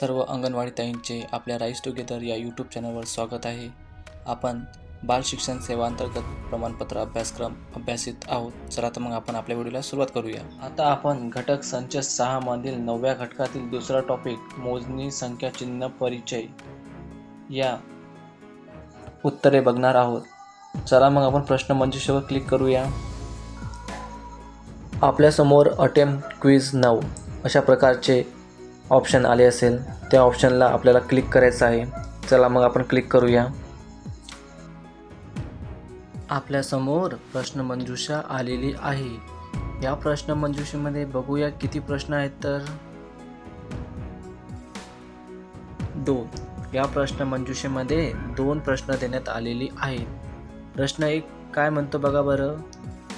सर्व अंगणवाडी ताईंचे आपल्या rice together या यूट्यूब चॅनलवर स्वागत आहे. आपण बाल शिक्षण सेवा अंतर्गत प्रमाणपत्र अभ्यासक्रम अभ्यासित आहोत. चला तर मग आपण आपल्या व्हिडिओला सुरुवात करूया. आता आपण घटक संच सहा मधील नवव्या घटकातील दुसरा टॉपिक मोजणी संख्या चिन्ह परिचय या उत्तरे बघणार आहोत. चला मग आपण प्रश्न मंजुषेवर क्लिक करूया. आपल्यासमोर अटेम्प्ट क्विज नऊ. अशा प्रकारचे ऑप्शन आले असेल त्या ऑप्शनला आपल्याला क्लिक करायचं आहे. चला मग आपण क्लिक करूया. आपल्यासमोर प्रश्नमंजुषा आलेली आहे. या प्रश्नमंजुषेमध्ये बघूया किती प्रश्न आहेत तर. दोन. या प्रश्नमंजुषेमध्ये दोन प्रश्न देण्यात आलेली आहेत. प्रश्न एक काय म्हणतो बघा बरं?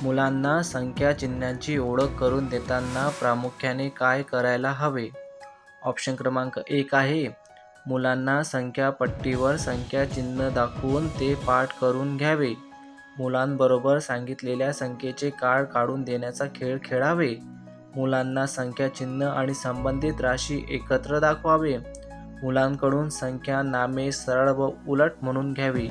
मुलांना संख्या चिन्हांची ओळख करून देताना प्रामुख्याने काय करायला हवे? ऑप्शन क्रमांक एक आहे. मुलांना संख्या पट्टीवर संख्या चिन्ह दाखवून ते पाठ करून घ्यावे. मुलांबरोबर सांगितलेल्या संख्येचे कार्ड काढून देण्याचा खेळ खेळावे. मुलांना संख्या चिन्ह आणि संबंधित राशी एकत्र दाखवावे. मुलांकडून संख्या नामे सरळ व उलट म्हणून घ्यावी.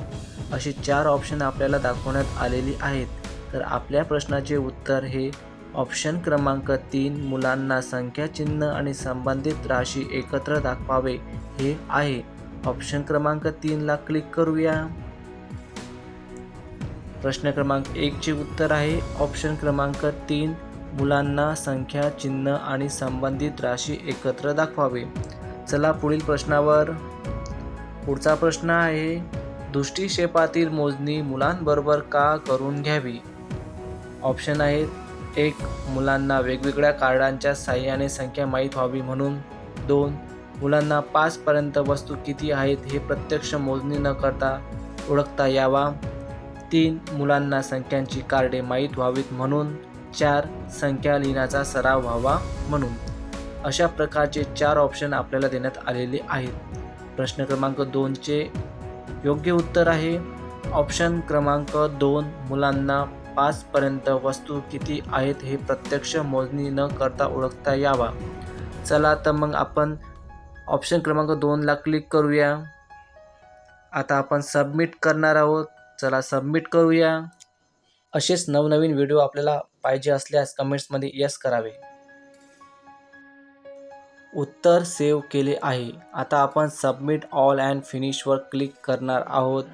अशी चार ऑप्शन आपल्याला दाखवण्यात आलेली आहेत. तर आपल्या प्रश्नाचे उत्तर हे ऑप्शन क्रमांक तीन मुलांना संख्या चिन्ह आणि संबंधित राशी एकत्र दाखवावे हे आहे. ऑप्शन क्रमांक तीनला क्लिक करूया. प्रश्न क्रमांक एकचे उत्तर आहे. ऑप्शन क्रमांक तीन मुलांना संख्या चिन्ह आणि संबंधित राशी एकत्र दाखवावे. चला पुढील प्रश्नावर. पुढचा प्रश्न आहे दृष्टिक्षेपातील मोजणी मुलांबरोबर का करून घ्यावी? ऑप्शन आहेत एक मुलांना वेगवेगळ्या कार्डांच्या साह्याने संख्या माहीत व्हावी म्हणून. दोन मुलांना पाचपर्यंत वस्तू किती आहेत हे प्रत्यक्ष मोजणी न करता ओळखता यावा. तीन मुलांना संख्यांची कार्डे माहीत व्हावीत म्हणून. चार संख्या लिहिण्याचा सराव व्हावा म्हणून. अशा प्रकारचे चार ऑप्शन आपल्याला देण्यात आलेले आहेत. प्रश्न क्रमांक दोनचे योग्य उत्तर आहे. ऑप्शन क्रमांक दोन मुलांना पाचपर्यंत वस्तू किती आहेत हे प्रत्यक्ष मोजणी न करता ओळखता यावा. चला तर मग आपण ऑप्शन क्रमांक दोनला क्लिक करूया. आता आपण सबमिट करणार आहोत. चला सबमिट करूया. असेच नवनवीन व्हिडिओ आपल्याला पाहिजे असल्यास कमेंट्समध्ये यस करावे. उत्तर सेव्ह केले आहे. आता आपण सबमिट ऑल अँड फिनिशवर क्लिक करणार आहोत.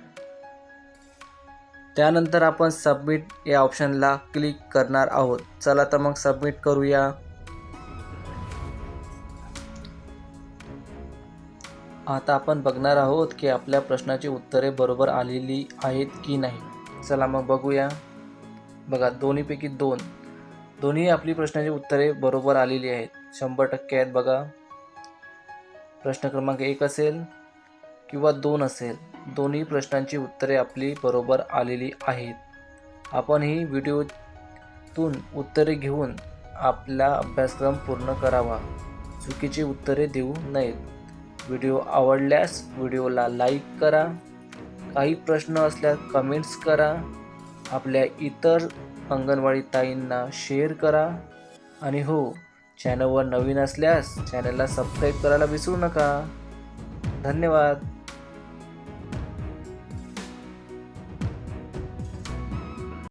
त्यानंतर आपण सबमिट या ऑप्शनला क्लिक करणार आहोत. चला तर मग सबमिट करूया. आता आपण बघणार आहोत की आपल्या प्रश्नाची उत्तरे बरोबर आलेली आहेत की नाही. चला मग बघूया. बघा दोन्हीपैकी दोन. दोन्ही आपली प्रश्नाची उत्तरे बरोबर आलेली आहेत. शंभर टक्के आहेत बघा. प्रश्न क्रमांक एक असेल. किंवा दोन असेल दोन्ही प्रश्नांची उत्तरे आपली बरोबर आलेली आहेत. आपण ही व्हिडिओतून उत्तरे घेऊन आपला अभ्यासक्रम पूर्ण करावा. चुकीची उत्तरे देऊ नयेत. व्हिडिओ आवडल्यास व्हिडिओला लाईक करा. काही प्रश्न असल्यास कमेंट्स करा. आपल्या इतर अंगणवाडी ताईंना शेअर करा. आणि हो चॅनलवर नवीन असल्यास चॅनलला सबस्क्राईब करायला विसरू नका. धन्यवाद.